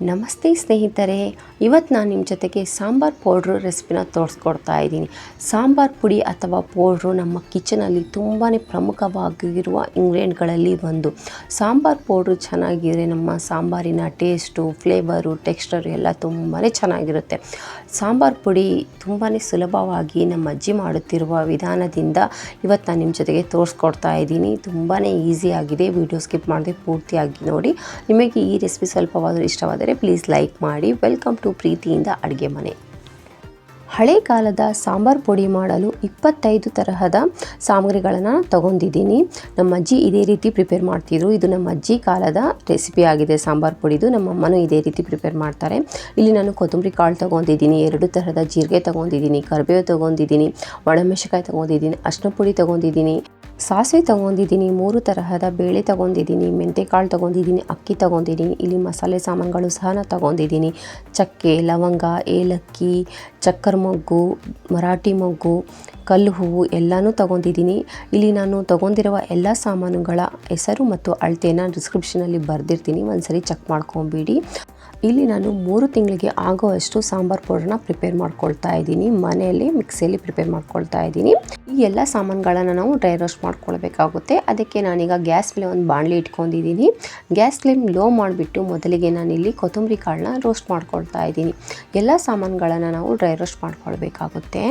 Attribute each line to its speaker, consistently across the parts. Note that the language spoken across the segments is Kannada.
Speaker 1: ನಮಸ್ತೆ ಸ್ನೇಹಿತರೆ, ಇವತ್ತು ನಾನು ನಿಮ್ಮ ಜೊತೆಗೆ ಸಾಂಬಾರ್ ಪೌಡ್ರು ರೆಸಿಪಿನ ತೋರಿಸ್ಕೊಡ್ತಾ ಇದ್ದೀನಿ. ಸಾಂಬಾರ್ ಪುಡಿ ಅಥವಾ ಪೌಡ್ರು ನಮ್ಮ ಕಿಚನಲ್ಲಿ ತುಂಬಾ ಪ್ರಮುಖವಾಗಿರುವ ಇಂಗ್ರೀಡಿಯೆಂಟ್ಗಳಲ್ಲಿ ಒಂದು. ಸಾಂಬಾರ್ ಪೌಡ್ರು ಚೆನ್ನಾಗಿದ್ರೆ ನಮ್ಮ ಸಾಂಬಾರಿನ ಟೇಸ್ಟು, ಫ್ಲೇವರು ಟೆಕ್ಸ್ಚರು ಎಲ್ಲ ತುಂಬಾ ಚೆನ್ನಾಗಿರುತ್ತೆ. ಸಾಂಬಾರ್ ಪುಡಿ ತುಂಬಾ ಸುಲಭವಾಗಿ ನಮ್ಮ ಅಜ್ಜಿ ಮಾಡುತ್ತಿರುವ ವಿಧಾನದಿಂದ ಇವತ್ತು ನಾನು ನಿಮ್ಮ ಜೊತೆಗೆ ತೋರಿಸ್ಕೊಡ್ತಾ ಇದ್ದೀನಿ. ತುಂಬಾ ಈಸಿಯಾಗಿದೆ, ವಿಡಿಯೋ ಸ್ಕಿಪ್ ಮಾಡದೆ ಪೂರ್ತಿಯಾಗಿ ನೋಡಿ. ನಿಮಗೆ ಈ ರೆಸಿಪಿ ಸ್ವಲ್ಪವಾದರೂ ಇಷ್ಟವಾದರೆ ಪ್ಲೀಸ್ ಲೈಕ್ ಮಾಡಿ ವೆಲ್ಕಮ್ ಟು ಪ್ರೀತಿಯಿಂದ ಅಡುಗೆ ಮನೆ. ಹಳೆ ಕಾಲದ ಸಾಂಬಾರ್ ಪುಡಿ ಮಾಡಲು ಇಪ್ಪತ್ತೈದು ತರಹದ ಸಾಮಗ್ರಿಗಳನ್ನು ತೊಗೊಂಡಿದ್ದೀನಿ. ನಮ್ಮ ಅಜ್ಜಿ ಇದೇ ರೀತಿ ಪ್ರಿಪೇರ್ ಮಾಡ್ತಿದ್ರು. ಇದು ನಮ್ಮ ಅಜ್ಜಿ ಕಾಲದ ರೆಸಿಪಿ ಆಗಿದೆ ಸಾಂಬಾರ್ ಪುಡಿದು. ನಮ್ಮ ಅಮ್ಮನೂ ಇದೇ ರೀತಿ ಪ್ರಿಪೇರ್ ಮಾಡ್ತಾರೆ. ಇಲ್ಲಿ ನಾನು ಕೊತ್ತಂಬರಿ ಕಾಳು ತೊಗೊಂಡಿದ್ದೀನಿ, ಎರಡು ತರಹದ ಜೀರಿಗೆ ತೊಗೊಂಡಿದ್ದೀನಿ, ಕರಿಬೇವು ತೊಗೊಂಡಿದ್ದೀನಿ ಒಣಮೆಣಸಿಕಾಯಿ ತೊಗೊಂಡಿದ್ದೀನಿ ಅರ್ಶಿನ ಪುಡಿ ತೊಗೊಂಡಿದ್ದೀನಿ. ಸಾಸಿವೆ ತೊಗೊಂಡಿದ್ದೀನಿ, ಮೂರು ತರಹದ ಬೇಳೆ ತೊಗೊಂಡಿದ್ದೀನಿ, ಮೆಂತೆಕಾಳು ತೊಗೊಂಡಿದ್ದೀನಿ, ಅಕ್ಕಿ ತೊಗೊಂಡಿದ್ದೀನಿ, ಇಲ್ಲಿ ಮಸಾಲೆ ಸಾಮಾನುಗಳು ಸಹ ನಾನು ತೊಗೊಂಡಿದ್ದೀನಿ. ಚಕ್ಕೆ, ಲವಂಗ, ಏಲಕ್ಕಿ, ಚಕ್ಕರ್ ಮೊಗ್ಗು, ಮರಾಠಿ ಮೊಗ್ಗು, ಕಲ್ಲು ಹೂವು ಎಲ್ಲನೂ ತೊಗೊಂಡಿದ್ದೀನಿ. ಇಲ್ಲಿ ನಾನು ತೊಗೊಂಡಿರುವ ಎಲ್ಲ ಸಾಮಾನುಗಳ ಹೆಸರು ಮತ್ತು ಅಳತೆಯನ್ನು ಡಿಸ್ಕ್ರಿಪ್ಷನಲ್ಲಿ ಬರೆದಿರ್ತೀನಿ ಒಂದು ಸರಿ ಚೆಕ್ ಮಾಡ್ಕೊಂಬಿಡಿ. ಇಲ್ಲಿ ನಾನು ಮೂರು ತಿಂಗಳಿಗೆ ಆಗೋವಷ್ಟು ಸಾಂಬಾರ್ ಪೌಡರ್ನ ಪ್ರಿಪೇರ್ ಮಾಡ್ಕೊಳ್ತಾ ಇದ್ದೀನಿ. ಮನೆಯಲ್ಲಿ ಮಿಕ್ಸಿಯಲ್ಲಿ ಪ್ರಿಪೇರ್ ಮಾಡ್ಕೊಳ್ತಾ ಇದ್ದೀನಿ. ಈ ಎಲ್ಲ ಸಾಮಾನುಗಳನ್ನು ನಾವು ಡ್ರೈ ರೋಸ್ಟ್ ಮಾಡ್ಕೊಳ್ಬೇಕಾಗುತ್ತೆ. ಅದಕ್ಕೆ ನಾನೀಗ ಗ್ಯಾಸ್ ಮೇಲೆ ಒಂದು ಬಾಣಲಿ ಇಟ್ಕೊಂಡಿದ್ದೀನಿ. ಗ್ಯಾಸ್ ಫ್ಲೇಮ್ ಲೋ ಮಾಡಿಬಿಟ್ಟು ಮೊದಲಿಗೆ ನಾನಿಲ್ಲಿ ಕೊತ್ತಂಬರಿ ಕಾಳನ್ನ ರೋಸ್ಟ್ ಮಾಡ್ಕೊಳ್ತಾ ಇದ್ದೀನಿ. ಎಲ್ಲ ಸಾಮಾನುಗಳನ್ನು ನಾವು ಡ್ರೈ ರೋಸ್ಟ್ ಮಾಡ್ಕೊಳ್ಬೇಕಾಗುತ್ತೆ.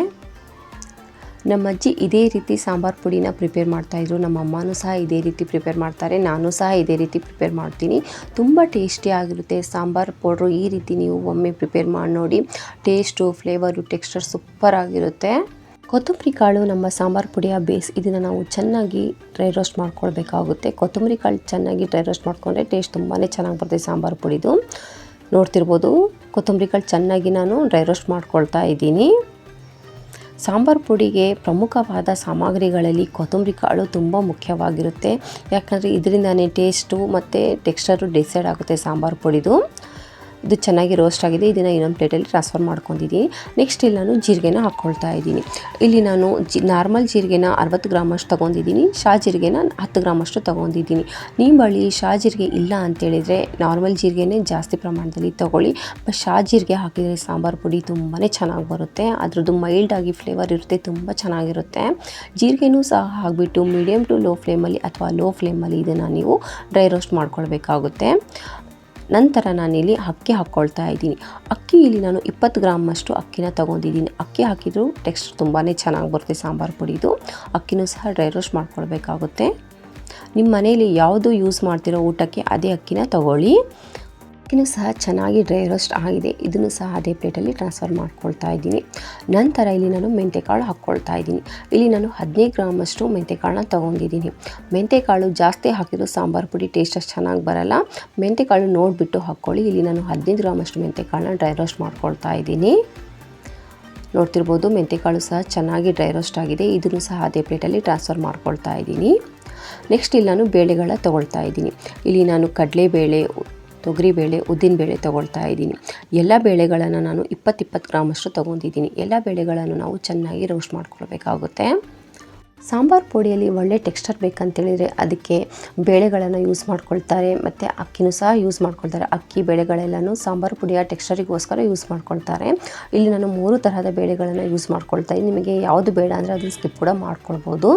Speaker 1: ನಮ್ಮ ಅಜ್ಜಿ ಇದೇ ರೀತಿ ಸಾಂಬಾರು ಪುಡಿನ ಪ್ರಿಪೇರ್ ಮಾಡ್ತಾಯಿದ್ರು ನಮ್ಮ ಅಮ್ಮನೂ ಸಹ ಇದೇ ರೀತಿ ಪ್ರಿಪೇರ್ ಮಾಡ್ತಾರೆ. ನಾನು ಸಹ ಇದೇ ರೀತಿ ಪ್ರಿಪೇರ್ ಮಾಡ್ತೀನಿ. ತುಂಬ ಟೇಸ್ಟಿಯಾಗಿರುತ್ತೆ ಸಾಂಬಾರು ಪೌಡ್ರು ಈ ರೀತಿ ನೀವು ಒಮ್ಮೆ ಪ್ರಿಪೇರ್ ಮಾಡಿ ನೋಡಿ. ಟೇಸ್ಟು ಫ್ಲೇವರು ಟೆಕ್ಸ್ಚರ್ ಸೂಪರ್ ಆಗಿರುತ್ತೆ. ಕೊತ್ತಂಬರಿ ಕಾಳು ನಮ್ಮ ಸಾಂಬಾರು ಪುಡಿಯ ಬೇಸ್ ಇದನ್ನು ನಾವು ಚೆನ್ನಾಗಿ ಡ್ರೈ ರೋಸ್ಟ್ ಮಾಡ್ಕೊಳ್ಬೇಕಾಗುತ್ತೆ. ಕೊತ್ತಂಬರಿ ಕಾಳು ಚೆನ್ನಾಗಿ ಡ್ರೈ ರೋಸ್ಟ್ ಮಾಡಿಕೊಂಡ್ರೆ ಟೇಸ್ಟ್ ತುಂಬಾ ಚೆನ್ನಾಗಿ ಬರುತ್ತೆ ಸಾಂಬಾರು ಪುಡಿದು. ನೋಡ್ತಿರ್ಬೋದು. ಕೊತ್ತಂಬರಿ ಕಾಳು ಚೆನ್ನಾಗಿ ನಾನು ಡ್ರೈ ರೋಸ್ಟ್ ಮಾಡ್ಕೊಳ್ತಾ ಇದ್ದೀನಿ. ಸಾಂಬಾರು ಪುಡಿಗೆ ಪ್ರಮುಖವಾದ ಸಾಮಗ್ರಿಗಳಲ್ಲಿ ಕೊತ್ತಂಬರಿ ಕಾಳು ತುಂಬ ಮುಖ್ಯವಾಗಿರುತ್ತೆ. ಯಾಕಂದರೆ ಇದರಿಂದನೇ ಟೇಸ್ಟು ಮತ್ತು ಟೆಕ್ಸ್ಚರು ಡಿಸೈಡ್ ಆಗುತ್ತೆ ಸಾಂಬಾರು ಪುಡಿದು. ಇದು ಚೆನ್ನಾಗಿ ರೋಸ್ಟ್ ಆಗಿದೆ. ಇದನ್ನು ಇನ್ನೊಂದು ಪ್ಲೇಟಲ್ಲಿ ಟ್ರಾನ್ಸ್ಫರ್ ಮಾಡ್ಕೊಂಡಿದ್ದೀನಿ ನೆಕ್ಸ್ಟ್ ಇಲ್ಲಿ ನಾನು ಜೀರಿಗೆನ ಹಾಕ್ಕೊಳ್ತಾ ಇದ್ದೀನಿ. ಇಲ್ಲಿ ನಾನು ಜಿ ನಾರ್ಮಲ್ ಜೀರಿಗೆನ ಅರವತ್ತು ಗ್ರಾಮಷ್ಟು ತೊಗೊಂಡಿದ್ದೀನಿ ಶಾ ಜೀರಿಗೆನ ಹತ್ತು ಗ್ರಾಮಷ್ಟು ತೊಗೊಂಡಿದ್ದೀನಿ ನಿಮ್ಮ ಬಳಿ ಶಾ ಜೀರಿಗೆ ಇಲ್ಲ ಅಂತೇಳಿದರೆ ನಾರ್ಮಲ್ ಜೀರಿಗೆನೇ ಜಾಸ್ತಿ ಪ್ರಮಾಣದಲ್ಲಿ ತೊಗೊಳ್ಳಿ. ಬಟ್ ಶಾ ಜೀರಿಗೆ ಹಾಕಿದರೆ ಸಾಂಬಾರು ಪುಡಿ ತುಂಬಾ ಚೆನ್ನಾಗಿ ಬರುತ್ತೆ. ಅದರದ್ದು ಮೈಲ್ಡಾಗಿ ಫ್ಲೇವರ್ ಇರುತ್ತೆ, ತುಂಬ ಚೆನ್ನಾಗಿರುತ್ತೆ. ಜೀರಿಗೆನೂ ಸಹ ಹಾಕ್ಬಿಟ್ಟು ಮೀಡಿಯಮ್ ಟು ಲೋ ಫ್ಲೇಮಲ್ಲಿ ಅಥವಾ ಲೋ ಫ್ಲೇಮಲ್ಲಿ ಇದನ್ನು ನೀವು ಡ್ರೈ ರೋಸ್ಟ್ ಮಾಡ್ಕೊಳ್ಬೇಕಾಗುತ್ತೆ. ನಂತರ ನಾನಿಲ್ಲಿ ಅಕ್ಕಿ ಹಾಕ್ಕೊಳ್ತಾ ಇದ್ದೀನಿ. ಅಕ್ಕಿ ಇಲ್ಲಿ ನಾನು ಇಪ್ಪತ್ತು ಗ್ರಾಮಷ್ಟು ಅಕ್ಕಿನ ತೊಗೊಂಡಿದ್ದೀನಿ. ಅಕ್ಕಿ ಹಾಕಿದರೂ ಟೆಕ್ಸ್ಟ್ ತುಂಬಾ ಚೆನ್ನಾಗಿ ಬರುತ್ತೆ ಸಾಂಬಾರು ಪುಡಿದು. ಅಕ್ಕಿನೂ ಸಹ ಡ್ರೈ ರೋಸ್ಟ್ ಮಾಡ್ಕೊಳ್ಬೇಕಾಗುತ್ತೆ. ನಿಮ್ಮ ಮನೆಯಲ್ಲಿ ಯಾವುದು ಯೂಸ್ ಮಾಡ್ತಿರೋ ಊಟಕ್ಕೆ ಅದೇ ಅಕ್ಕಿನ ತಗೊಳ್ಳಿ. ಅಕ್ಕಿನೂ ಸಹ ಚೆನ್ನಾಗಿ ಡ್ರೈ ರೋಸ್ಟ್ ಆಗಿದೆ. ಇದನ್ನು ಸಹ ಅದೇ ಪ್ಲೇಟಲ್ಲಿ ಟ್ರಾನ್ಸ್ಫರ್ ಮಾಡ್ಕೊಳ್ತಾ ಇದ್ದೀನಿ. ನಂತರ ಇಲ್ಲಿ ನಾನು ಮೆಂತೆಕಾಳು ಹಾಕ್ಕೊಳ್ತಾ ಇದ್ದೀನಿ. ಇಲ್ಲಿ ನಾನು ಹದಿನೈದು ಗ್ರಾಮಷ್ಟು ಮೆಂತೆಕಾಳನ್ನ ತೊಗೊಂಡಿದ್ದೀನಿ. ಮೆಂತೆಕಾಳು ಜಾಸ್ತಿ ಹಾಕಿದ್ರು ಸಾಂಬಾರು ಪುಡಿ ಟೇಸ್ಟ್ ಅಷ್ಟು ಚೆನ್ನಾಗಿ ಬರಲ್ಲ. ಮೆಂತೆಕಾಳು ನೋಡಿಬಿಟ್ಟು ಹಾಕ್ಕೊಳ್ಳಿ. ಇಲ್ಲಿ ನಾನು ಹದಿನೈದು ಗ್ರಾಮಷ್ಟು ಮೆಂತೆಕಾಳನ್ನ ಡ್ರೈ ರೋಸ್ಟ್ ಮಾಡ್ಕೊಳ್ತಾ ಇದ್ದೀನಿ. ನೋಡ್ತಿರ್ಬೋದು ಮೆಂತೆಕಾಳು ಸಹ ಚೆನ್ನಾಗಿ ಡ್ರೈ ರೋಸ್ಟ್ ಆಗಿದೆ. ಇದನ್ನು ಸಹ ಅದೇ ಪ್ಲೇಟಲ್ಲಿ ಟ್ರಾನ್ಸ್ಫರ್ ಮಾಡ್ಕೊಳ್ತಾ ಇದ್ದೀನಿ. ನೆಕ್ಸ್ಟ್ ಇಲ್ಲಿ ನಾನು ಬೇಳೆಗಳ ತೊಗೊಳ್ತಾ ಇದ್ದೀನಿ. ಇಲ್ಲಿ ನಾನು ಕಡಲೆಬೇಳೆ ತೊಗರಿಬೇಳೆ ಉದ್ದಿನಬೇಳೆ ತೊಗೊಳ್ತಾ ಇದ್ದೀನಿ. ಎಲ್ಲ ಬೇಳೆಗಳನ್ನು ನಾನು ಇಪ್ಪತ್ತಿಪ್ಪತ್ತು ಗ್ರಾಮಷ್ಟು ತೊಗೊಂಡಿದ್ದೀನಿ. ಎಲ್ಲ ಬೇಳೆಗಳನ್ನು ನಾವು ಚೆನ್ನಾಗಿ ರೋಸ್ಟ್ ಮಾಡ್ಕೊಳ್ಬೇಕಾಗುತ್ತೆ. ಸಾಂಬಾರು ಪುಡಿಯಲ್ಲಿ ಒಳ್ಳೆ ಟೆಕ್ಸ್ಚರ್ ಬೇಕಂತೇಳಿದರೆ ಅದಕ್ಕೆ ಬೇಳೆಗಳನ್ನು ಯೂಸ್ ಮಾಡ್ಕೊಳ್ತಾರೆ, ಮತ್ತು ಅಕ್ಕಿನೂ ಸಹ ಯೂಸ್ ಮಾಡ್ಕೊಳ್ತಾರೆ. ಅಕ್ಕಿ, ಬೇಳೆಗಳೆಲ್ಲನೂ ಸಾಂಬಾರು ಪುಡಿಯ ಟೆಕ್ಸ್ಚರಿಗೋಸ್ಕರ ಯೂಸ್ ಮಾಡ್ಕೊಳ್ತಾರೆ. ಇಲ್ಲಿ ನಾನು ಮೂರು ತರಹದ ಬೇಳೆಗಳನ್ನು ಯೂಸ್ ಮಾಡ್ಕೊಳ್ತಾ ನಿಮಗೆ ಯಾವುದು ಬೇಡ ಅಂದರೆ ಅದನ್ನು ಸ್ಕಿಪ್ ಕೂಡ ಮಾಡ್ಕೊಳ್ಬೋದು.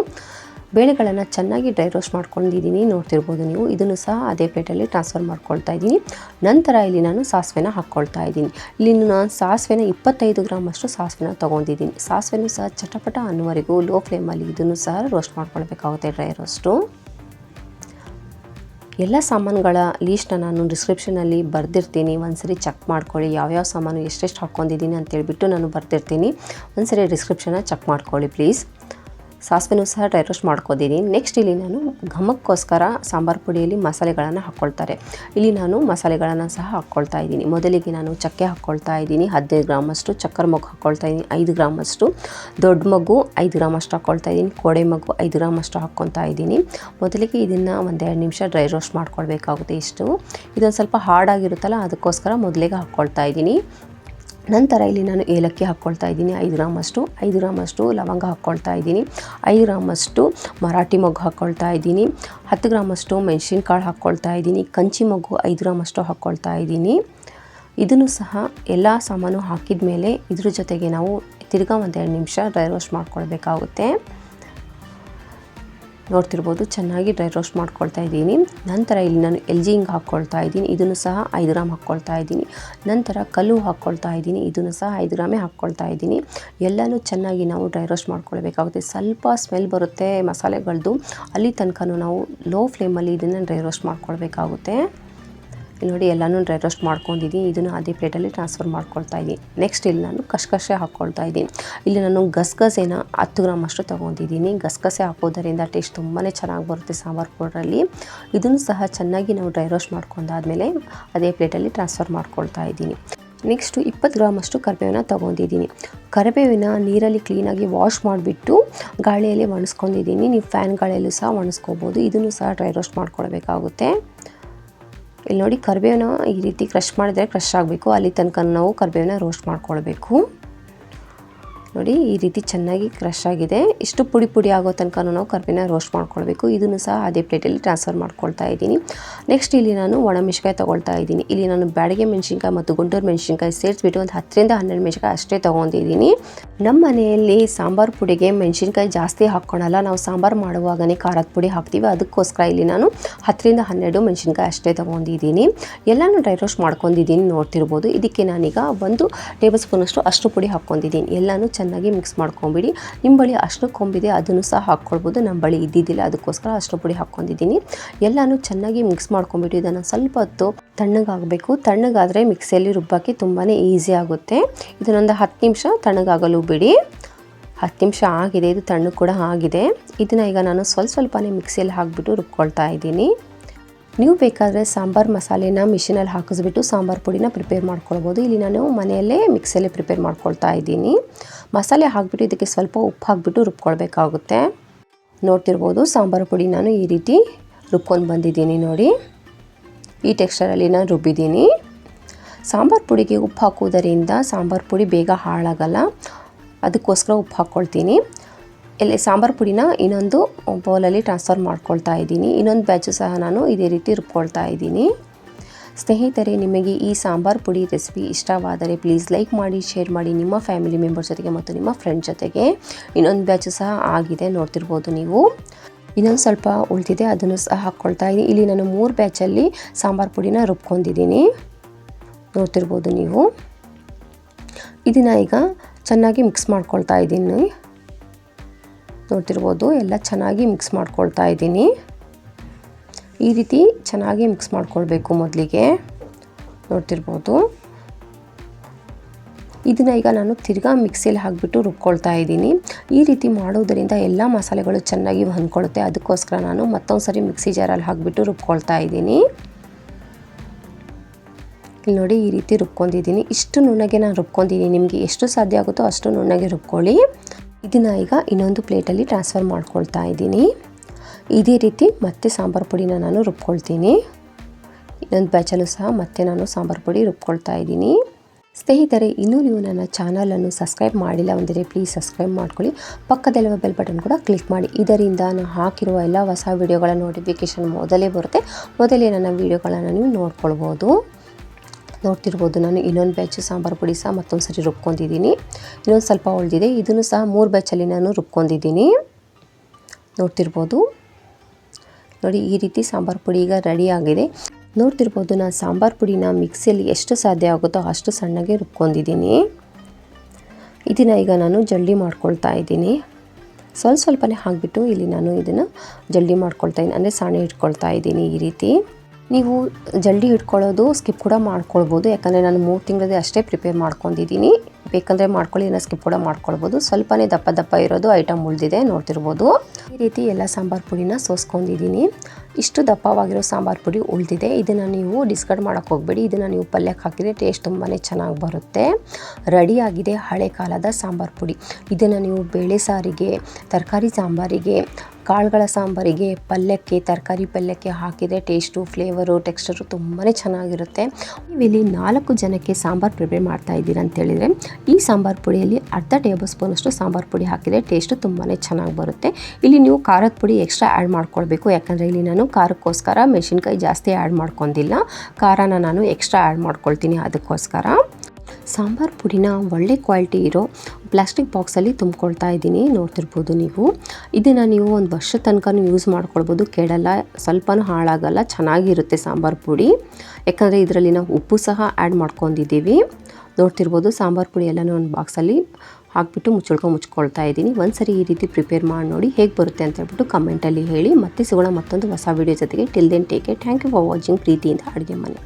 Speaker 1: ಬೇಳೆಗಳನ್ನು ಚೆನ್ನಾಗಿ ಡ್ರೈ ರೋಸ್ಟ್ ಮಾಡ್ಕೊಂಡಿದ್ದೀನಿ. ನೋಡ್ತಿರ್ಬೋದು ನೀವು. ಇದನ್ನು ಸಹ ಅದೇ ಪ್ಲೇಟಲ್ಲಿ ಟ್ರಾನ್ಸ್ಫರ್ ಮಾಡ್ಕೊಳ್ತಾ ಇದ್ದೀನಿ. ನಂತರ ಇಲ್ಲಿ ನಾನು ಸಾಸಿವೆನ ಹಾಕ್ಕೊಳ್ತಾ ಇದ್ದೀನಿ. ಇಲ್ಲಿ ನಾನು ಸಾಸಿವೆನ ಇಪ್ಪತ್ತೈದು ಗ್ರಾಮಷ್ಟು ಸಾಸಿವೆನ ತೊಗೊಂಡಿದ್ದೀನಿ. ಸಾಸಿವೆನೂ ಸಹ ಚಟಪಟ ಅನ್ನುವರೆಗೂ ಲೋ ಫ್ಲೇಮಲ್ಲಿ ಇದನ್ನು ಸಹ ರೋಸ್ಟ್ ಮಾಡ್ಕೊಳ್ಬೇಕಾಗುತ್ತೆ ಡ್ರೈ ರೋಸ್ಟು ಎಲ್ಲ ಸಾಮಾನುಗಳ ಲೀಸ್ಟನ್ನ ನಾನು ಡಿಸ್ಕ್ರಿಪ್ಷನಲ್ಲಿ ಬರೆದಿರ್ತೀನಿ. ಒಂದ್ಸರಿ ಚೆಕ್ ಮಾಡ್ಕೊಳ್ಳಿ. ಯಾವ್ಯಾವ ಸಾಮಾನು ಎಷ್ಟೆಷ್ಟು ಹಾಕ್ಕೊಂಡಿದ್ದೀನಿ ಅಂತೇಳ್ಬಿಟ್ಟು ನಾನು ಬರೆದಿರ್ತೀನಿ. ಒಂದ್ಸರಿ ಡಿಸ್ಕ್ರಿಪ್ಷನ್ನ ಚೆಕ್ ಮಾಡ್ಕೊಳ್ಳಿ ಪ್ಲೀಸ್ ಸಾಸಿವೆನೂ ಸಹ ಡ್ರೈ ರೋಸ್ಟ್ ಮಾಡ್ಕೋತೀನಿ. ನೆಕ್ಸ್ಟ್ ಇಲ್ಲಿ ನಾನು ಘಮಕ್ಕೋಸ್ಕರ ಸಾಂಬಾರು ಪುಡಿಯಲ್ಲಿ ಮಸಾಲೆಗಳನ್ನು ಹಾಕ್ಕೊಳ್ತಾರೆ ಇಲ್ಲಿ ನಾನು ಮಸಾಲೆಗಳನ್ನು ಸಹ ಹಾಕ್ಕೊಳ್ತಾ ಇದ್ದೀನಿ. ಮೊದಲಿಗೆ ನಾನು ಚಕ್ಕೆ ಹಾಕ್ಕೊಳ್ತಾ ಇದ್ದೀನಿ. ಹದಿನೈದು ಗ್ರಾಮಷ್ಟು ಚಕ್ಕರ್ ಮಗು ಹಾಕ್ಕೊಳ್ತಾ ಇದ್ದೀನಿ. ಐದು ಗ್ರಾಮಷ್ಟು ದೊಡ್ಡ ಮಗು ಐದು ಗ್ರಾಮಷ್ಟು ಹಾಕ್ಕೊಳ್ತಾ ಇದ್ದೀನಿ. ಕೋಡೆ ಮಗು ಐದು ಗ್ರಾಮಷ್ಟು ಹಾಕ್ಕೊತಾ ಇದ್ದೀನಿ. ಮೊದಲಿಗೆ ಇದನ್ನು ಒಂದೆರಡು ನಿಮಿಷ ಡ್ರೈ ರೋಸ್ಟ್ ಮಾಡ್ಕೊಳ್ಬೇಕಾಗುತ್ತೆ ಇಷ್ಟು. ಇದೊಂದು ಸ್ವಲ್ಪ ಹಾರ್ಡಾಗಿರುತ್ತಲ್ಲ ಅದಕ್ಕೋಸ್ಕರ ಮೊದಲಿಗೆ ಹಾಕ್ಕೊಳ್ತಾ ಇದ್ದೀನಿ. ನಂತರ ಇಲ್ಲಿ ನಾನು ಏಲಕ್ಕಿ ಹಾಕ್ಕೊಳ್ತಾ ಇದ್ದೀನಿ, ಐದು ಗ್ರಾಮಷ್ಟು ಐದು ಗ್ರಾಮಷ್ಟು ಲವಂಗ ಹಾಕ್ಕೊಳ್ತಾ ಇದ್ದೀನಿ, ಐದು ಗ್ರಾಮಷ್ಟು ಮರಾಠಿ ಮೊಗ್ಗು ಹಾಕ್ಕೊಳ್ತಾ ಇದ್ದೀನಿ, ಹತ್ತು ಗ್ರಾಮಷ್ಟು ಮೆಣಸಿನ್ಕಾಳು ಹಾಕ್ಕೊಳ್ತಾ ಇದ್ದೀನಿ, ಕಂಚಿ ಮೊಗ್ಗು ಐದು ಗ್ರಾಮಷ್ಟು ಹಾಕ್ಕೊಳ್ತಾ ಇದ್ದೀನಿ. ಇದನ್ನು ಸಹ ಎಲ್ಲ ಸಾಮಾನು ಹಾಕಿದ ಮೇಲೆ ಇದ್ರ ಜೊತೆಗೆ ನಾವು ತಿರ್ಗಾ ಒಂದೆರಡು ನಿಮಿಷ ಡ್ರೈ ರೋಸ್ಟ್ ಮಾಡ್ಕೊಳ್ಬೇಕಾಗುತ್ತೆ. ನೋಡ್ತಿರ್ಬೋದು, ಚೆನ್ನಾಗಿ ಡ್ರೈ ರೋಸ್ಟ್ ಮಾಡ್ಕೊಳ್ತಾ ಇದ್ದೀನಿ. ನಂತರ ಇಲ್ಲಿ ನಾನು ಎಲ್ ಜಿ ಹಿಂಗೆ ಹಾಕ್ಕೊಳ್ತಾ ಇದ್ದೀನಿ. ಇದನ್ನು ಸಹ ಐದು ಗ್ರಾಮ್ ಹಾಕ್ಕೊಳ್ತಾ ಇದ್ದೀನಿ. ನಂತರ ಕಲ್ಲು ಹಾಕ್ಕೊಳ್ತಾ ಇದ್ದೀನಿ. ಇದನ್ನು ಸಹ ಐದು ಗ್ರಾಮೇ ಹಾಕ್ಕೊಳ್ತಾ ಇದ್ದೀನಿ. ಎಲ್ಲನೂ ಚೆನ್ನಾಗಿ ನಾವು ಡ್ರೈ ರೋಸ್ಟ್ ಮಾಡ್ಕೊಳ್ಬೇಕಾಗುತ್ತೆ. ಸ್ವಲ್ಪ ಸ್ಮೆಲ್ ಬರುತ್ತೆ ಮಸಾಲೆಗಳದ್ದು ಅಲ್ಲಿ ತನಕ ನಾವು ಲೋ ಫ್ಲೇಮಲ್ಲಿ ಇದನ್ನು ಡ್ರೈ ರೋಸ್ಟ್ ಮಾಡ್ಕೊಳ್ಬೇಕಾಗುತ್ತೆ. ಇಲ್ಲಿ ನೋಡಿ ಎಲ್ಲನೂ ಡ್ರೈ ರೋಸ್ಟ್ ಮಾಡ್ಕೊಂಡಿದ್ದೀನಿ. ಇದನ್ನು ಅದೇ ಪ್ಲೇಟಲ್ಲಿ ಟ್ರಾನ್ಸ್ಫರ್ ಮಾಡ್ಕೊಳ್ತಾ ಇದ್ದೀನಿ. ನೆಕ್ಸ್ಟ್ ಇಲ್ಲಿ ನಾನು ಕಶ್ಕಸೆ ಹಾಕ್ಕೊಳ್ತಾ ಇದ್ದೀನಿ. ಇಲ್ಲಿ ನಾನು ಗಸಗಸೆನ ಹತ್ತು ಗ್ರಾಮ್ ಅಷ್ಟು ತೊಗೊಂಡಿದ್ದೀನಿ. ಗಸಗಸೆ ಹಾಕೋದರಿಂದ ಟೇಸ್ಟ್ ತುಂಬಾ ಚೆನ್ನಾಗಿ ಬರುತ್ತೆ ಸಾಂಬಾರು ಪೌಡ್ರಲ್ಲಿ. ಇದನ್ನು ಸಹ ಚೆನ್ನಾಗಿ ನಾವು ಡ್ರೈ ರೋಸ್ಟ್ ಮಾಡ್ಕೊಂಡಾದಮೇಲೆ ಅದೇ ಪ್ಲೇಟಲ್ಲಿ ಟ್ರಾನ್ಸ್ಫರ್ ಮಾಡ್ಕೊಳ್ತಾ ಇದ್ದೀನಿ. ನೆಕ್ಸ್ಟು ಇಪ್ಪತ್ತು ಗ್ರಾಮಷ್ಟು ಕರಿಬೇವನ್ನ ತೊಗೊಂಡಿದ್ದೀನಿ. ಕರಿಬೇವಿನ ನೀರಲ್ಲಿ ಕ್ಲೀನಾಗಿ ವಾಶ್ ಮಾಡಿಬಿಟ್ಟು ಗಾಳಿಯಲ್ಲಿ ಒಣಸ್ಕೊಂಡಿದ್ದೀನಿ. ನೀವು ಫ್ಯಾನ್ ಗಾಳಿಯಲ್ಲೂ ಸಹ ಒಣಸ್ಕೋಬೋದು. ಇದನ್ನು ಸಹ ಡ್ರೈ ರೋಸ್ಟ್ ಮಾಡ್ಕೊಳ್ಬೇಕಾಗುತ್ತೆ. ಇಲ್ಲಿ ನೋಡಿ ಕರಿಬೇವನ್ನ ಈ ರೀತಿ ಕ್ರಶ್ ಮಾಡಿದರೆ ಕ್ರಶ್ ಆಗಬೇಕು. ಅಲ್ಲಿ ತನಕ ನಾವು ಕರಿಬೇವನ್ನ ರೋಸ್ಟ್ ಮಾಡ್ಕೊಳ್ಬೇಕು. ನೋಡಿ, ಈ ರೀತಿ ಚೆನ್ನಾಗಿ ಕ್ರಷ್ ಆಗಿದೆ. ಇಷ್ಟು ಪುಡಿ ಪುಡಿ ಆಗೋ ತನಕ ನಾವು ಕರ್ಬೇನ ರೋಸ್ಟ್ ಮಾಡ್ಕೊಳ್ಬೇಕು. ಇದನ್ನು ಸಹ ಅದೇ ಪ್ಲೇಟಲ್ಲಿ ಟ್ರಾನ್ಸ್ಫರ್ ಮಾಡ್ಕೊಳ್ತಾ ಇದ್ದೀನಿ. ನೆಕ್ಸ್ಟ್ ಇಲ್ಲಿ ನಾನು ಒಣಮೆಣ್ಸಿಕಾಯಿ ತೊಗೊಳ್ತಾ ಇದ್ದೀನಿ. ಇಲ್ಲಿ ನಾನು ಬ್ಯಾಡಿಗೆ ಮೆಣಸಿನ್ಕಾಯಿ ಮತ್ತು ಗುಂಟೂರು ಮೆಣಸಿನ್ಕಾಯಿ ಸೇರಿಸ್ಬಿಟ್ಟು ಒಂದು ಹತ್ತರಿಂದ ಹನ್ನೆರಡು ಮೆಣಸಿನ್ಕಾಯಿ ಅಷ್ಟೇ ತೊಗೊಂಡಿದ್ದೀನಿ. ನಮ್ಮ ಮನೆಯಲ್ಲಿ ಸಾಂಬಾರು ಪುಡಿಗೆ ಮೆಣಸಿನ್ಕಾಯಿ ಜಾಸ್ತಿ ಹಾಕ್ಕೊಳಲ್ಲ. ನಾವು ಸಾಂಬಾರು ಮಾಡುವಾಗನೇ ಖಾರದ ಪುಡಿ ಹಾಕ್ತೀವಿ. ಅದಕ್ಕೋಸ್ಕರ ಇಲ್ಲಿ ನಾನು ಹತ್ತರಿಂದ ಹನ್ನೆರಡು ಮೆಣಸಿನ್ಕಾಯಿ ಅಷ್ಟೇ ತೊಗೊಂಡಿದ್ದೀನಿ. ಎಲ್ಲನೂ ಡ್ರೈ ರೋಸ್ಟ್ ಮಾಡ್ಕೊಂಡಿದ್ದೀನಿ ನೋಡ್ತಿರ್ಬೋದು. ಇದಕ್ಕೆ ನಾನೀಗ ಒಂದು ಟೇಬಲ್ ಸ್ಪೂನಷ್ಟು ಅಷ್ಟು ಪುಡಿ ಹಾಕ್ಕೊಂಡಿದ್ದೀನಿ. ಎಲ್ಲನೂ ಚೆನ್ನಾಗಿ ಮಿಕ್ಸ್ ಮಾಡ್ಕೊಂಬಿಡಿ. ನಿಮ್ಮ ಬಳಿ ಅಷ್ಟು ಕೊಂಬಿದೆ, ಅದನ್ನು ಸಹ ಹಾಕ್ಕೊಳ್ಬೋದು. ನಮ್ಮ ಬಳಿ ಇದ್ದಿದ್ದಿಲ್ಲ, ಅದಕ್ಕೋಸ್ಕರ ಅಷ್ಟು ಪುಡಿ ಹಾಕ್ಕೊಂಡಿದ್ದೀನಿ. ಎಲ್ಲನೂ ಚೆನ್ನಾಗಿ ಮಿಕ್ಸ್ ಮಾಡ್ಕೊಂಬಿಟ್ಟು ಇದನ್ನು ಸ್ವಲ್ಪ ಹೊತ್ತು ತಣ್ಣಗಾಗಬೇಕು. ತಣ್ಣಗಾದರೆ ಮಿಕ್ಸಿಯಲ್ಲಿ ರುಬ್ಬಕ್ಕೆ ತುಂಬಾ ಈಸಿ ಆಗುತ್ತೆ. ಇದನ್ನೊಂದು ಹತ್ತು ನಿಮಿಷ ತಣ್ಣಗಾಗಲು ಬಿಡಿ. ಹತ್ತು ನಿಮಿಷ ಆಗಿದೆ, ಇದು ತಣ್ಣಗೆ ಕೂಡ ಆಗಿದೆ. ಇದನ್ನು ಈಗ ನಾನು ಸ್ವಲ್ಪ ಸ್ವಲ್ಪನೇ ಮಿಕ್ಸಿಯಲ್ಲಿ ಹಾಕಿಬಿಟ್ಟು ರುಬ್ಕೊಳ್ತಾ ಇದ್ದೀನಿ. ನೀವು ಬೇಕಾದರೆ ಸಾಂಬಾರು ಮಸಾಲೆನ ಮಿಷಿನಲ್ಲಿ ಹಾಕಿಸ್ಬಿಟ್ಟು ಸಾಂಬಾರು ಪುಡಿನ ಪ್ರಿಪೇರ್ ಮಾಡ್ಕೊಳ್ಬೋದು. ಇಲ್ಲಿ ನಾನು ಮನೆಯಲ್ಲೇ ಮಿಕ್ಸಲ್ಲೇ ಪ್ರಿಪೇರ್ ಮಾಡ್ಕೊಳ್ತಾ ಇದ್ದೀನಿ. ಮಸಾಲೆ ಹಾಕಿಬಿಟ್ಟು ಇದಕ್ಕೆ ಸ್ವಲ್ಪ ಉಪ್ಪು ಹಾಕಿಬಿಟ್ಟು ರುಬ್ಕೊಳ್ಬೇಕಾಗುತ್ತೆ. ನೋಡ್ತಿರ್ಬೋದು ಸಾಂಬಾರು ಪುಡಿ ನಾನು ಈ ರೀತಿ ರುಬ್ಕೊಂಡು ಬಂದಿದ್ದೀನಿ ನೋಡಿ. ಈ ಟೆಕ್ಸ್ಚರಲ್ಲಿ ನಾನು ರುಬ್ಬಿದ್ದೀನಿ. ಸಾಂಬಾರು ಪುಡಿಗೆ ಉಪ್ಪು ಹಾಕುವುದರಿಂದ ಸಾಂಬಾರು ಪುಡಿ ಬೇಗ ಹಾಳಾಗಲ್ಲ. ಅದಕ್ಕೋಸ್ಕರ ಉಪ್ಪು ಹಾಕ್ಕೊಳ್ತೀನಿ. ಇಲ್ಲಿ ಸಾಂಬಾರು ಪುಡಿನ ಇನ್ನೊಂದು ಬೌಲಲ್ಲಿ ಟ್ರಾನ್ಸ್ಫರ್ ಮಾಡ್ಕೊಳ್ತಾ ಇದ್ದೀನಿ. ಇನ್ನೊಂದು ಬ್ಯಾಚು ಸಹ ನಾನು ಇದೇ ರೀತಿ ರುಬ್ಕೊಳ್ತಾ ಇದ್ದೀನಿ. ಸ್ನೇಹಿತರೆ, ನಿಮಗೆ ಈ ಸಾಂಬಾರು ಪುಡಿ ರೆಸಿಪಿ ಇಷ್ಟವಾದರೆ ಪ್ಲೀಸ್ ಲೈಕ್ ಮಾಡಿ ಶೇರ್ ಮಾಡಿ ನಿಮ್ಮ ಫ್ಯಾಮಿಲಿ ಮೆಂಬರ್ಸ್ ಜೊತೆಗೆ ಮತ್ತು ನಿಮ್ಮ ಫ್ರೆಂಡ್ ಜೊತೆಗೆ. ಇನ್ನೊಂದು ಬ್ಯಾಚು ಸಹ ಆಗಿದೆ, ನೋಡ್ತಿರ್ಬೋದು ನೀವು. ಇನ್ನೊಂದು ಸ್ವಲ್ಪ ಉಳಿದಿದೆ, ಅದನ್ನು ಸಹ ಹಾಕ್ಕೊಳ್ತಾ ಇದ್ದೀನಿ. ಇಲ್ಲಿ ನಾನು ಮೂರು ಬ್ಯಾಚಲ್ಲಿ ಸಾಂಬಾರು ಪುಡಿನ ರುಬ್ಕೊಂಡಿದ್ದೀನಿ. ನೋಡ್ತಿರ್ಬೋದು ನೀವು. ಇದನ್ನು ಈಗ ಚೆನ್ನಾಗಿ ಮಿಕ್ಸ್ ಮಾಡ್ಕೊಳ್ತಾ ಇದ್ದೀನಿ. ನೋಡ್ತಿರ್ಬೋದು. ಎಲ್ಲ ಚೆನ್ನಾಗಿ ಮಿಕ್ಸ್ ಮಾಡ್ಕೊಳ್ತಾ ಇದ್ದೀನಿ. ಈ ರೀತಿ ಚೆನ್ನಾಗಿ ಮಿಕ್ಸ್ ಮಾಡ್ಕೊಳ್ಬೇಕು ಮೊದಲಿಗೆ. ನೋಡ್ತಿರ್ಬೋದು. ಇದನ್ನು ಈಗ ನಾನು ತಿರ್ಗಾ ಮಿಕ್ಸಿಯಲ್ಲಿ ಹಾಕಿಬಿಟ್ಟು ರುಬ್ಕೊಳ್ತಾ ಇದ್ದೀನಿ. ಈ ರೀತಿ ಮಾಡೋದರಿಂದ ಎಲ್ಲ ಮಸಾಲೆಗಳು ಚೆನ್ನಾಗಿ ಹೊಂದ್ಕೊಳ್ಳುತ್ತೆ ಅದಕ್ಕೋಸ್ಕರ ನಾನು ಮತ್ತೊಂದು ಸರಿ ಮಿಕ್ಸಿ ಜಾರಲ್ಲಿ ಹಾಕಿಬಿಟ್ಟು ರುಬ್ಕೊಳ್ತಾ ಇದ್ದೀನಿ. ಇಲ್ಲಿ ನೋಡಿ ಈ ರೀತಿ ರುಬ್ಕೊಂಡಿದ್ದೀನಿ. ಇಷ್ಟು ನುಣ್ಣಗೆ ನಾನು ರುಬ್ಕೊಂಡಿದ್ದೀನಿ. ನಿಮಗೆ ಎಷ್ಟು ಸಾಧ್ಯ ಆಗುತ್ತೋ ಅಷ್ಟು ನುಣ್ಣಗೆ ರುಬ್ಕೊಳ್ಳಿ. ಇದನ್ನು ಈಗ ಇನ್ನೊಂದು ಪ್ಲೇಟಲ್ಲಿ ಟ್ರಾನ್ಸ್ಫರ್ ಮಾಡ್ಕೊಳ್ತಾ ಇದ್ದೀನಿ. ಇದೇ ರೀತಿ ಮತ್ತೆ ಸಾಂಬಾರು ಪುಡಿನ ನಾನು ರುಬ್ಕೊಳ್ತೀನಿ. ಇನ್ನೊಂದು ಬ್ಯಾಚಲ್ಲೂ ಸಹ ಮತ್ತೆ ನಾನು ಸಾಂಬಾರು ಪುಡಿ ರುಬ್ಕೊಳ್ತಾ ಇದ್ದೀನಿ. ಸ್ನೇಹಿತರೆ, ಇನ್ನೂ ನೀವು ನನ್ನ ಚಾನಲನ್ನು ಸಬ್ಸ್ಕ್ರೈಬ್ ಮಾಡಿಲ್ಲ ಅಂದರೆ ಪ್ಲೀಸ್ ಸಬ್ಸ್ಕ್ರೈಬ್ ಮಾಡ್ಕೊಳ್ಳಿ. ಪಕ್ಕದಲ್ಲಿರುವ ಬೆಲ್ ಬಟನ್ ಕೂಡ ಕ್ಲಿಕ್ ಮಾಡಿ. ಇದರಿಂದ ನಾನು ಹಾಕಿರುವ ಎಲ್ಲ ಹೊಸ ವೀಡಿಯೋಗಳ ನೋಟಿಫಿಕೇಷನ್ ಮೊದಲೇ ಬರುತ್ತೆ. ಮೊದಲೇ ನನ್ನ ವೀಡಿಯೋಗಳನ್ನು ನೀವು ನೋಡ್ಕೊಳ್ಬೋದು. ನೋಡ್ತಿರ್ಬೋದು. ನಾನು ಇನ್ನೊಂದು ಬ್ಯಾಚ್ ಸಾಂಬಾರು ಪುಡಿ ಸಹ ಮತ್ತೊಂದು ಸರಿ ರುಬ್ಕೊಂಡಿದ್ದೀನಿ. ಇನ್ನೊಂದು ಸ್ವಲ್ಪ ಉಳಿದಿದೆ. ಇದನ್ನು ಸಹ ಮೂರು ಬ್ಯಾಚಲ್ಲಿ ನಾನು ರುಬ್ಕೊಂಡಿದ್ದೀನಿ. ನೋಡ್ತಿರ್ಬೋದು. ನೋಡಿ, ಈ ರೀತಿ ಸಾಂಬಾರು ಪುಡಿ ಈಗ ರೆಡಿ ಆಗಿದೆ. ನೋಡ್ತಿರ್ಬೋದು, ನಾನು ಸಾಂಬಾರು ಪುಡಿನ ಮಿಕ್ಸಿಯಲ್ಲಿ ಎಷ್ಟು ಸಾಧ್ಯ ಆಗುತ್ತೋ ಅಷ್ಟು ಸಣ್ಣಗೆ ರುಬ್ಕೊಂಡಿದ್ದೀನಿ. ಇದನ್ನು ಈಗ ನಾನು ಜಲ್ಲಿ ಮಾಡ್ಕೊಳ್ತಾ ಇದ್ದೀನಿ. ಸ್ವಲ್ಪ ಸ್ವಲ್ಪನೇ ಹಾಕ್ಬಿಟ್ಟು ಇಲ್ಲಿ ನಾನು ಇದನ್ನು ಜಲ್ಲಿ ಮಾಡ್ಕೊಳ್ತಾ ಇದ್ದೀನಿ ಅಂದರೆ ಸಾಣೆ ಇಟ್ಕೊಳ್ತಾ ಇದ್ದೀನಿ ಈ ರೀತಿ. ನೀವು ಜಲ್ದಿ ಇಟ್ಕೊಳ್ಳೋದು ಸ್ಕಿಪ್ ಕೂಡ ಮಾಡ್ಕೊಳ್ಬೋದು. ಯಾಕಂದರೆ ನಾನು ಮೂರು ತಿಂಗಳದ್ದು ಅಷ್ಟೇ ಪ್ರಿಪೇರ್ ಮಾಡ್ಕೊಂಡಿದ್ದೀನಿ. ಬೇಕಂದರೆ ಮಾಡ್ಕೊಳ್ಳಿ ಏನೋ ಸ್ಕಿಪ್ ಕೂಡ ಮಾಡ್ಕೊಳ್ಬೋದು. ಸ್ವಲ್ಪನೇ ದಪ್ಪ ದಪ್ಪ ಇರೋದು ಐಟಮ್ ಉಳಿದಿದೆ, ನೋಡ್ತಿರ್ಬೋದು. ಈ ರೀತಿ ಎಲ್ಲ ಸಾಂಬಾರು ಪುಡಿನ ಸೋಸ್ಕೊಂಡಿದ್ದೀನಿ. ಇಷ್ಟು ದಪ್ಪವಾಗಿರೋ ಸಾಂಬಾರು ಪುಡಿ ಉಳಿದಿದೆ. ಇದನ್ನು ನೀವು ಡಿಸ್ಕರ್ಡ್ ಮಾಡೋಕ್ಕೆ ಹೋಗಬೇಡಿ. ಇದನ್ನು ನೀವು ಪಲ್ಯಕ್ಕೆ ಹಾಕಿದರೆ ಟೇಸ್ಟ್ ತುಂಬಾ ಚೆನ್ನಾಗಿ ಬರುತ್ತೆ. ರೆಡಿಯಾಗಿದೆ ಹಳೆ ಕಾಲದ ಸಾಂಬಾರು ಪುಡಿ. ಇದನ್ನು ನೀವು ಬೇಳೆ ಸಾರಿಗೆ, ತರಕಾರಿ ಸಾಂಬಾರಿಗೆ ಕಾಳುಗಳ ಸಾಂಬಾರಿಗೆ ಪಲ್ಯಕ್ಕೆ, ತರಕಾರಿ ಪಲ್ಯಕ್ಕೆ ಹಾಕಿದರೆ ಟೇಸ್ಟು, ಫ್ಲೇವರು ಟೆಕ್ಸ್ಚರು ತುಂಬಾ ಚೆನ್ನಾಗಿರುತ್ತೆ. ನೀವಿಲ್ಲಿ ನಾಲ್ಕು ಜನಕ್ಕೆ ಸಾಂಬಾರು ಪ್ರಿಪೇರ್ ಮಾಡ್ತಾ ಇದ್ದೀರಾ ಅಂತ ಹೇಳಿದರೆ, ಈ ಸಾಂಬಾರು ಪುಡಿಯಲ್ಲಿ ಅರ್ಧ ಟೇಬಲ್ ಸ್ಪೂನಷ್ಟು ಸಾಂಬಾರು ಪುಡಿ ಹಾಕಿದರೆ ಟೇಸ್ಟು ತುಂಬಾ ಚೆನ್ನಾಗಿ ಬರುತ್ತೆ. ಇಲ್ಲಿ ನೀವು ಖಾರದ ಪುಡಿ ಎಕ್ಸ್ಟ್ರಾ ಆ್ಯಡ್ ಮಾಡ್ಕೊಳ್ಬೇಕು. ಯಾಕಂದರೆ ಇಲ್ಲಿ ನಾನು ಖಾರಕ್ಕೋಸ್ಕರ ಮೆಣಸಿನ್ಕಾಯಿ ಜಾಸ್ತಿ ಆ್ಯಡ್ ಮಾಡ್ಕೊಂಡಿಲ್ಲ. ಖಾರನ ನಾನು ಎಕ್ಸ್ಟ್ರಾ ಆ್ಯಡ್ ಮಾಡ್ಕೊಳ್ತೀನಿ ಅದಕ್ಕೋಸ್ಕರ. ಸಾಂಬಾರು ಪುಡಿನ ಒಳ್ಳೆ ಕ್ವಾಲಿಟಿ ಇರೋ ಪ್ಲಾಸ್ಟಿಕ್ ಬಾಕ್ಸಲ್ಲಿ ತುಂಬ್ಕೊಳ್ತಾ ಇದ್ದೀನಿ. ನೋಡ್ತಿರ್ಬೋದು ನೀವು. ಇದನ್ನು ನೀವು ಒಂದು ವರ್ಷ ತನಕ ಯೂಸ್ ಮಾಡ್ಕೊಳ್ಬೋದು. ಕೆಡಲ್ಲ, ಸ್ವಲ್ಪನೂ ಹಾಳಾಗಲ್ಲ. ಚೆನ್ನಾಗಿರುತ್ತೆ ಸಾಂಬಾರು ಪುಡಿ. ಯಾಕಂದರೆ ಇದರಲ್ಲಿ ನಾವು ಉಪ್ಪು ಸಹ ಆ್ಯಡ್ ಮಾಡ್ಕೊಂಡಿದ್ದೀವಿ. ನೋಡ್ತಿರ್ಬೋದು ಸಾಂಬಾರು ಪುಡಿ ಎಲ್ಲನೂ ಒಂದು ಬಾಕ್ಸಲ್ಲಿ ಹಾಕ್ಬಿಟ್ಟು ಮುಚ್ಚಳ್ಕೊಂಡು ಮುಚ್ಕೊಳ್ತಾ ಇದ್ದೀನಿ. ಒಂದು ಸರಿ ಈ ರೀತಿ ಪ್ರಿಪೇರ್ ಮಾಡಿ ನೋಡಿ ಹೇಗೆ ಬರುತ್ತೆ ಅಂತ ಹೇಳ್ಬಿಟ್ಟು ಕಮೆಂಟಲ್ಲಿ ಹೇಳಿ. ಮತ್ತೆ ಸಿಗೋಣ ಮತ್ತೊಂದು ಹೊಸ ವೀಡಿಯೋ ಜೊತೆಗೆ. Till then take thank you for watching ಪ್ರೀತಿಯಿಂದ ಅಡುಗೆ ಮನೆ.